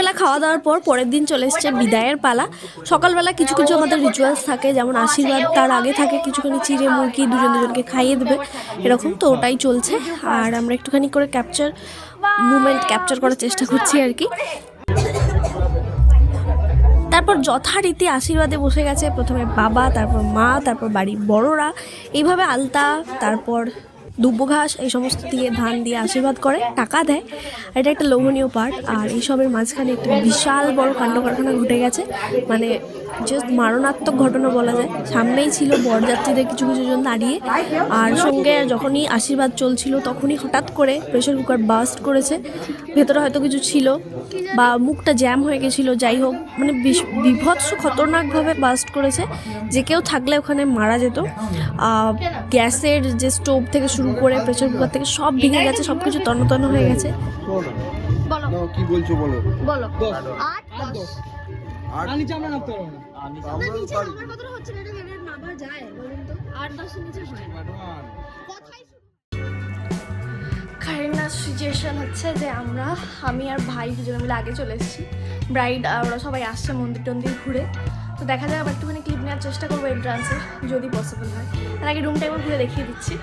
রাতের বেলা খাওয়া দাওয়ার পর পরের দিন চলে এসছে বিদায়ের পালা। সকালবেলা কিছু কিছু আমাদের রিচুয়ালস থাকে, যেমন আশীর্বাদ তার আগে থাকে, কিছুখানি চিড়ে মুরগি দুজন দুজনকে খাইয়ে দেবে, এরকম তো ওটাই চলছে। আর আমরা একটুখানি করে ক্যাপচার মুমেন্ট ক্যাপচার করার চেষ্টা করছি আর কি। তারপর যথারীতি আশীর্বাদে বসে গেছে প্রথমে বাবা, তারপর মা, তারপর বাড়ির বড়রা। এইভাবে আলতা, তারপর দুব্ব ঘাস এই সমস্ত দিয়ে ধান দিয়ে আশীর্বাদ করে, টাকা দেয়। এটা একটা লোভনীয় পার্ট আর এইসবের মাঝখানে একটা বিশাল বড় কাণ্ড কারখানা ঘটে গেছে। মানে জাস্ট মারণাত্মক ঘটনা বলা যায়। সামনেই ছিল বরযাত্রীদের কিছু কিছু জন দাঁড়িয়ে। আর সঙ্গে যখনই আশীর্বাদ চলছিল, তখনই হঠাৎ করে প্রেশার কুকার বাস্ট করেছে। ভেতরে হয়তো কিছু ছিল বা মুখটা জ্যাম হয়ে গেছিল, যাই হোক। মানে বিভৎস খতরনাকভাবে বাস্ট করেছে। যে কেউ থাকলে ওখানে মারা যেত। গ্যাসের যে স্টোভ থেকে শুরু করে প্রেশার কুকার থেকে সব ভেঙে গেছে সব কিছু তন্ন তন্ন হয়ে গেছে। বলো। কি বলছো বলো? বলো। আট দশ। আর আর নিচে আমরা নামতে পারব না। আমরা নিচে নামার কথাটা হচ্ছে না, এটা এটা নামা যায় বলুন তো। আট দশের নিচে হয় কথাই কারেন্ট সিচুয়েশন হচ্ছে যে আমরা আমি আর ভাই দুজনে মিলে আগে চলে এসেছি। ব্রাইড ওরা সবাই আসছে মন্দির টন্দির ঘুরে। তো দেখা যায় আবার একটুখানি ক্লিপ নেওয়ার চেষ্টা করব এন্ট্রান্সে যদি পসিবল হয়। তার আগে রুমটা একবার ঘুরে দেখিয়ে দিচ্ছি।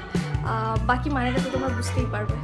বাকি মানেটা তো তোমরা বুঝতেই পারবে।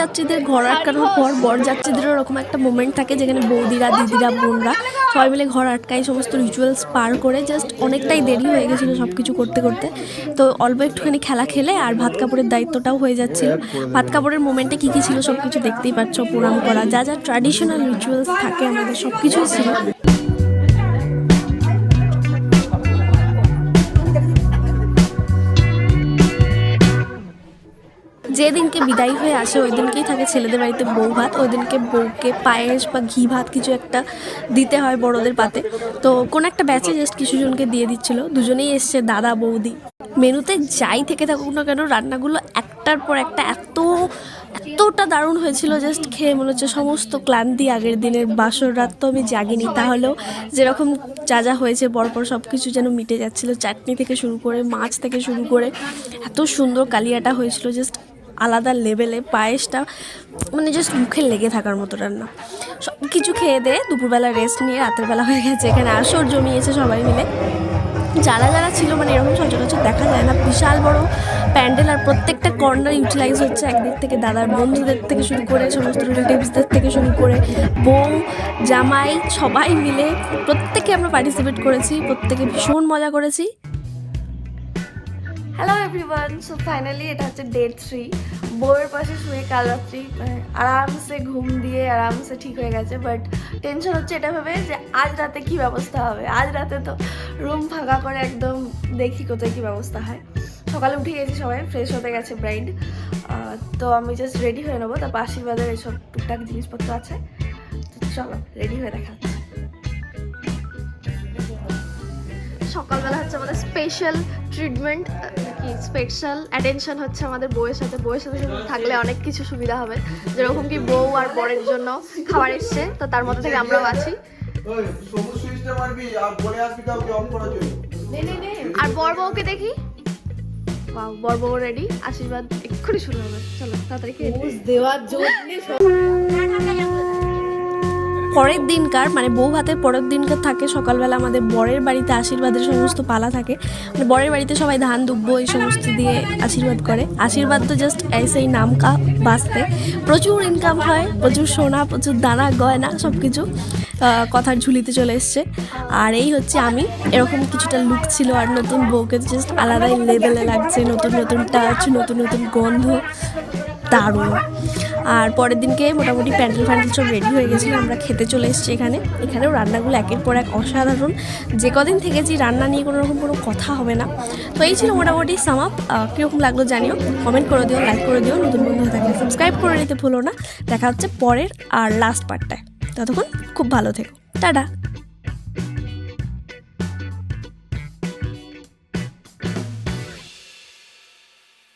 যাত্রীদের ঘর আটকানোর পর বর যাত্রীদের ওরকম একটা মোমেন্ট থাকে যেখানে বৌদিরা দিদিরা বোনরা সবাই মিলে ঘর আটকায় সমস্ত রিচুয়ালস পার করে জাস্ট অনেকটাই দেরি হয়ে গেছিল সব কিছু করতে করতে। তো অল্প একটুখানি খেলা খেলে আর ভাত কাপড়ের দায়িত্বটাও হয়ে যাচ্ছিল। ভাত কাপড়ের মোমেন্টে কী কী ছিল সব কিছু দেখতেই পাচ্ছ প্রণাম করা যা যা ট্র্যাডিশনাল রিচুয়ালস থাকে আমাদের সব কিছুই ছিল। যেদিনকে বিদায় হয়ে আসে, ওই দিনকেই থাকে ছেলেদের বাড়িতে বউ ভাত। ওই দিনকে বউকে পায়েস বা ঘি ভাত কিছু একটা দিতে হয় বড়দের পাতে। তো কোনো একটা ব্যাচে জাস্ট কিছু জনকে দিয়ে দিচ্ছিল। দুজনেই এসছে, দাদা, বৌদি। মেনুতে যাই থেকে থাকুক না কেন, রান্নাগুলো একটার পর একটা এত, এতটা দারুণ হয়েছিল। জাস্ট খেয়ে মনে হচ্ছে সমস্ত ক্লান্তি আগের দিনের বাসর রাত তো আমি জাগিনি। তাহলেও যেরকম যা যা হয়েছে, পরপর সব কিছু যেন মিটে যাচ্ছিল। চাটনি থেকে শুরু করে, মাছ থেকে শুরু করে, এত সুন্দর কালিয়াটা হয়েছিল। জাস্ট আলাদা লেভেলে পায়েসটা মানে জাস্ট মুখে লেগে থাকার মতো রান্না। সব কিছু খেয়ে দিয়ে দুপুরবেলা রেস্ট নিয়ে রাতের বেলা হয়ে গেছে, এখানে আসর জমিয়েছে সবাই মিলে। যারা যারা ছিল মানে এরকম সচরাচর দেখা যায় না, বিশাল বড় প্যান্ডেল আর প্রত্যেকটা কর্নার ইউটিলাইজ হচ্ছে একদিক থেকে দাদার বন্ধুদের থেকে শুরু করে সমস্ত রিলেটিভসদের থেকে শুরু করে বউ, জামাই, সবাই মিলে প্রত্যেকে আমরা পার্টিসিপেট করেছি, প্রত্যেকে ভীষণ মজা করেছি। হ্যালো এভরিওয়ান সো ফাইনালি এটা হচ্ছে ডে থ্রি বউয়ের পাশে শুয়ে কাল রাত্রি মানে আরামসে ঘুম দিয়ে আরামসে ঠিক হয়ে গেছে বাট টেনশন হচ্ছে এটা ভেবে যে আজ রাতে কি ব্যবস্থা হবে? আজ রাতে তো রুম ফাঁকা করে একদম দেখি কোথায় কি ব্যবস্থা হয়। সকালে উঠে গেছি সবাই ফ্রেশ হতে গেছে ব্রাইড তো আমি জাস্ট রেডি হয়ে নেব। তারপর আশীর্বাদের এসব টুকটাক জিনিসপত্র আছে। চলো রেডি হয়ে দেখা সকালবেলা হচ্ছে আমাদের স্পেশাল ট্রিটমেন্ট কি স্পেশাল অ্যাটেনশন হচ্ছে আমাদের বউয়ের সাথে। বউয়ের সাথে থাকলে অনেক কিছু সুবিধা হবে। যেরকম কি বউ আর বরের জন্য খাবার এসছে তো তার মধ্যে থেকে আমরাও আছি। আর বর বউকে দেখি। বাহ বর বউ রেডি আশীর্বাদ এক্ষুনি শুরু হবে। চলো তাড়াতাড়ি খেয়ে দেওয়ার জন্য পরের দিনকার মানে বউ ভাতের পরের দিনকার থাকে সকালবেলা আমাদের বরের বাড়িতে আশীর্বাদের সমস্ত পালা থাকে। মানে বরের বাড়িতে সবাই ধান দুব্ব এই সমস্ত দিয়ে আশীর্বাদ করে। আশীর্বাদ তো জাস্ট সেই নাম কা বাঁচতে। প্রচুর ইনকাম হয়, প্রচুর সোনা, প্রচুর দানা, গয়না সব কিছু কথার ঝুলিতে চলে এসছে। আর এই হচ্ছে আমি। এরকম কিছুটা লুক ছিল আর নতুন বউকে জাস্ট আলাদাই লেভেলে লাগছে, নতুন নতুন টাচ নতুন নতুন গন্ধ, দারুণ। আর পরের দিনকে মোটামুটি প্যান্ডেল ফ্যান্ডেল সব রেডি হয়ে গেছিল, আমরা খেতে চলে এসেছি এখানে। এখানেও রান্নাগুলো একের পর এক অসাধারণ। যে কদিন থেকেছি রান্না নিয়ে কোনো রকম কোনো কথা হবে না। তো এই ছিল মোটামুটি সাম আপ কীরকম লাগল জানিও। কমেন্ট করে দিও লাইক করে দিও, নতুন বন্ধু থাকে থাকলে সাবস্ক্রাইব করে নিতে ভুলো না। দেখা হচ্ছে পরের আর লাস্ট পার্টটায় ততক্ষণ খুব ভালো থেকো। টাটা!